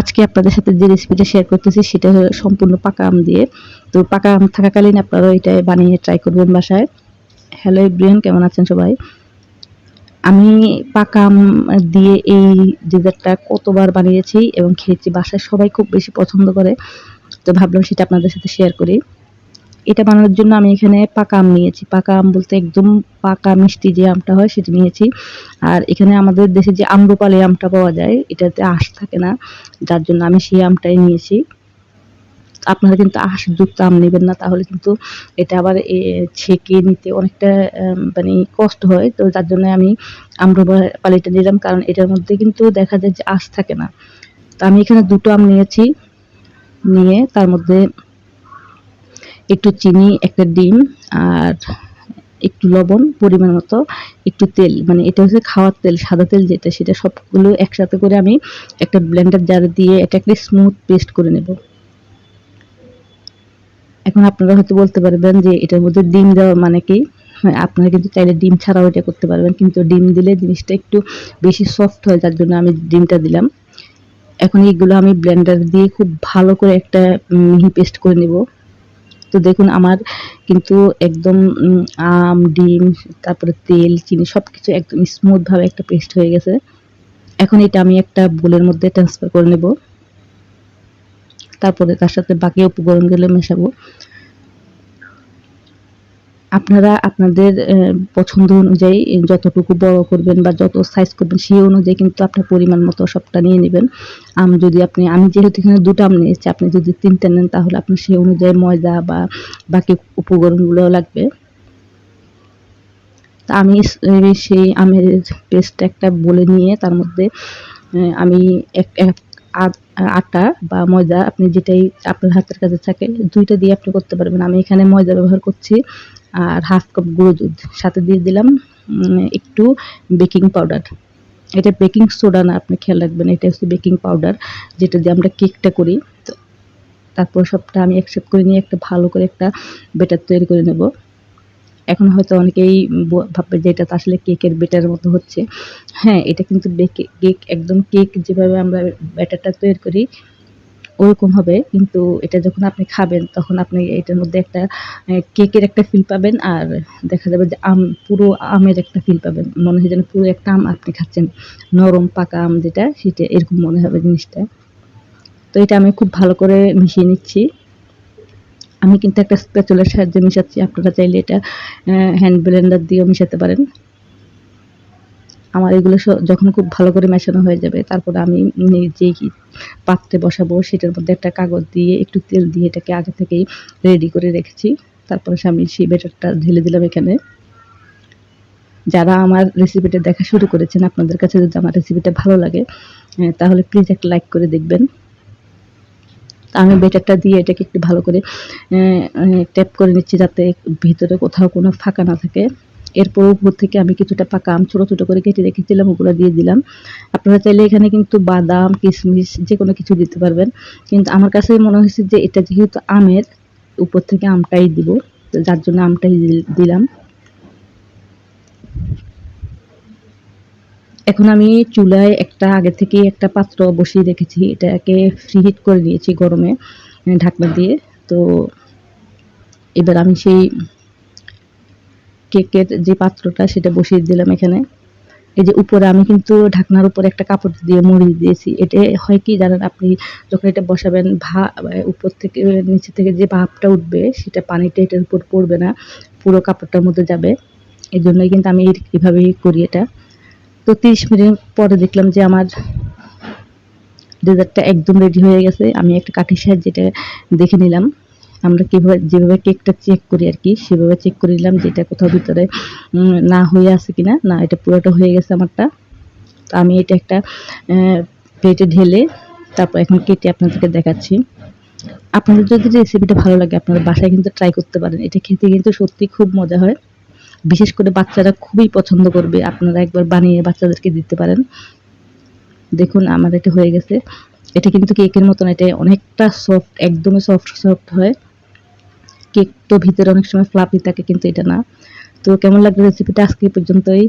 আজকে আপনাদের সাথে যে রেসিপিটা শেয়ার করতেছি, সেটা হলো সম্পূর্ণ পাকা আম দিয়ে। তো পাকা আম থাকাকালীন আপনারা এটা বানিয়ে ট্রাই করবেন বাসায়। হ্যালো ইব্রিয়ান কেমন আছেন সবাই? আমি পাকা আম দিয়ে এই ডেজার্টটা কতবার বানিয়েছি এবং খেয়েছি, বাসায় সবাই খুব বেশি পছন্দ করে। তো ভাবলাম সেটা আপনাদের সাথে শেয়ার করি। এটা বানানোর জন্য আমি এখানে পাকা আম নিয়েছি। পাকা আম বলতে একদম পাকা মিষ্টি যে আমটা হয় সেটা নিয়েছি। আর এখানে আমাদের দেশে যে আম্রপালি আমটা পাওয়া যায়, এটাতে আঁশ থাকে না, যার জন্য আমি সেই আমটাই নিয়েছি। আপনারা কিন্তু আঁশযুক্ত আম নেবেন না, তাহলে কিন্তু এটা আবার ছেঁকে নিতে অনেকটা মানে কষ্ট হয়। তো যার জন্য আমি আম্রপালিটা নিলাম, কারণ এটার মধ্যে কিন্তু দেখা যায় যে আঁশ থাকে না। তো আমি এখানে দুটো আম নিয়েছি, নিয়ে তার মধ্যে একটু চিনি একটা ডিম আর একটু লবণ পরিমাণ মতো একটু তেল মানে এটা হচ্ছে খাওয়ার তেল সাদা তেল যেটা সেটা সবগুলো একসাথে করে আমি একটা ব্লেন্ডার জারে দিয়ে এটা একটা স্মুথ পেস্ট করে নেব। এখন আপনারা হয়তো বলতে পারবেন যে এটার মধ্যে ডিম দেওয়ার মানে কি? হ্যাঁ, আপনারা কিন্তু চাইলে ডিম ছাড়াও এটা করতে পারবেন কিন্তু ডিম দিলে জিনিসটা একটু বেশি সফট হয় যার জন্য আমি ডিমটা দিলাম। এখন এইগুলো আমি ব্লেন্ডার দিয়ে খুব ভালো করে একটা মিহি পেস্ট করে নেব। তো দেখুন আমার কিন্তু একদম আম, ডিম, তারপরে তেল, চিনি সব কিছু একদম স্মুথভাবে একটা পেস্ট হয়ে গেছে। এখন এটা আমি একটা বোলের মধ্যে ট্রান্সফার করে নেব। তারপরে তার সাথে বাকি উপকরণগুলো মেশাবো। আপনারা আপনাদের পছন্দ অনুযায়ী যতটুকু বড় করবেন বা যত সাইজ করবেন, সেই অনুযায়ী কিন্তু আপনার পরিমাণ মতো সবটা নিয়ে নেবেন। আম, যদি আপনি, আমি যেহেতু এখানে দুটো আম নিয়েছি আপনি যদি তিনটে নেন, তাহলে আপনার সেই অনুযায়ী ময়দা বা বাকি উপকরণগুলো লাগবে। তা আমি সেই আমের পেস্ট একটা বলে নিয়ে, তার মধ্যে আমি এক আটা বা ময়দা, আপনি যেটাই আপনার হাতের কাছে থাকে, দুইটা দিয়ে আপনি করতে পারবেন। আমি এখানে ময়দা ব্যবহার করছি আর হাফ কাপ গুঁড়ো দুধ। সাথে দিয়ে দিলাম একটু বেকিং পাউডার। এটা বেকিং সোডা না, আপনি খেয়াল রাখবেন, এটা হচ্ছে বেকিং পাউডার, যেটা দিয়ে আমরা কেকটা করি। তো তারপর সবটা আমি অ্যাকসেপ্ট করে নিয়ে একটা ভালো করে একটা বেটার তৈরি করে নেব। এখন হয়তো অনেকেই ভাববে যে এটা তো আসলে কেকের বেটার মতো হচ্ছে। হ্যাঁ এটা কিন্তু কেক, একদম কেক যেভাবে আমরা ব্যাটারটা তৈরি করি ওরকম হবে, কিন্তু এটা যখন আপনি খাবেন, তখন আপনি এটার মধ্যে একটা কেকের একটা ফিল পাবেন আর দেখা যাবে যে আম, পুরো আমের একটা ফিল পাবেন। মনে হয় যেন পুরো একটা আম আপনি খাচ্ছেন। নরম পাকা আম যেটা, সেটা এরকম মনে হবে জিনিসটা। তো এটা আমি খুব ভালো করে মিশিয়ে নিচ্ছি। আমি কিন্তু একটা স্প্যাচুলার সাহায্যে মিশাচ্ছি। আপনারা চাইলে এটা হ্যান্ড ব্লেন্ডার দিয়েও মিশাতে পারেন। আমার এগুলো যখন খুব ভালো করে মেশানো হয়ে যাবে, তারপরে আমি যেই পাত্রে বসাবো, সেটার মধ্যে একটা কাগজ দিয়ে একটু তেল দিয়ে এটাকে আগে থেকেই রেডি করে রেখেছি। তারপরে আমি সেই বেটারটা ঢেলে দিলাম এখানে। যারা আমার রেসিপিটা দেখা শুরু করেছেন, আপনাদের কাছে যদি আমার রেসিপিটা ভালো লাগে তাহলে প্লিজ একটা লাইক করে দেখবেন। আমি বেটারটা দিয়ে এটাকে একটু ভালো করে ট্যাপ করে নিচ্ছি যাতে ভিতরে কোথাও কোনো ফাঁকা না থাকে। এরপর উপর থেকে আমি কিছুটা পাকা আম ছোটো ছোটো করে কেটে রেখেছিলাম, ওগুলো দিয়ে দিলাম। আপনারা চাইলে এখানে কিন্তু বাদাম, কিশমিশ যে কোনো কিছু দিতে পারবেন। কিন্তু আমার কাছে মনে হয়েছে যে এটা যেহেতু আমের উপর থেকে আমটাই দিব যার জন্য আমটাই দিলাম। এখন আমি চুলায় একটা আগে থেকে একটা পাত্র বসিয়ে রেখেছি, এটাকে ফ্রি হিট করে নিয়েছি গরমে ঢাকনা দিয়ে। তো এবার আমি সেই কেকের যে পাত্রটা সেটা বসিয়ে দিলাম এখানে। এই যে উপরে আমি কিন্তু ঢাকনার উপরে একটা কাপড় দিয়ে মুড়ি দিয়েছি। এটা হয় কি জানেন আপনি যখন এটা বসাবেন, ভা উপর থেকে নিচে থেকে যে ভাবটা উঠবে সেটা পানিটা এটার উপর পড়বে না, পুরো কাপড়টার মধ্যে যাবে। এই জন্যই কিন্তু আমি এইভাবেই করি এটা। তো তিরিশ মিনিট পরে দেখলাম যে আমার ডেজার্টটা একদম রেডি হয়ে গেছে। আমি একটা কাঠির সাহায্যে এটা দেখে নিলাম। আমরা কীভাবে, যেভাবে কেকটা চেক করি আর কি, সেভাবে চেক করে নিলাম যে এটা কোথাও ভিতরে না হয়ে আছে কিনা। না, এটা পুরোটা হয়ে গেছে আমারটা। তো আমি এটা একটা প্লেটে ঢেলে তারপর এখন কেটে আপনাদেরকে দেখাচ্ছি। আপনাদের যদি রেসিপিটা ভালো লাগে, আপনারা বাসায় কিন্তু ট্রাই করতে পারেন। এটা খেতে কিন্তু সত্যি খুব মজা হয়। বিশেষ করে বাচ্চারা খুবই পছন্দ করবে। আপনারা একবার বানিয়ে বাচ্চাদেরকে দিতে পারেন। দেখুন আমার এটা হয়ে গেছে। এটা কিন্তু কেকের মতন, এটা অনেকটা সফট একদমই সফট সফট হয়। কেক তো ভিতরে অনেক সময় ফ্লাপি থাকে, কিন্তু এটা না। তো কেমন লাগল রেসিপিটা আজকে পর্যন্তই।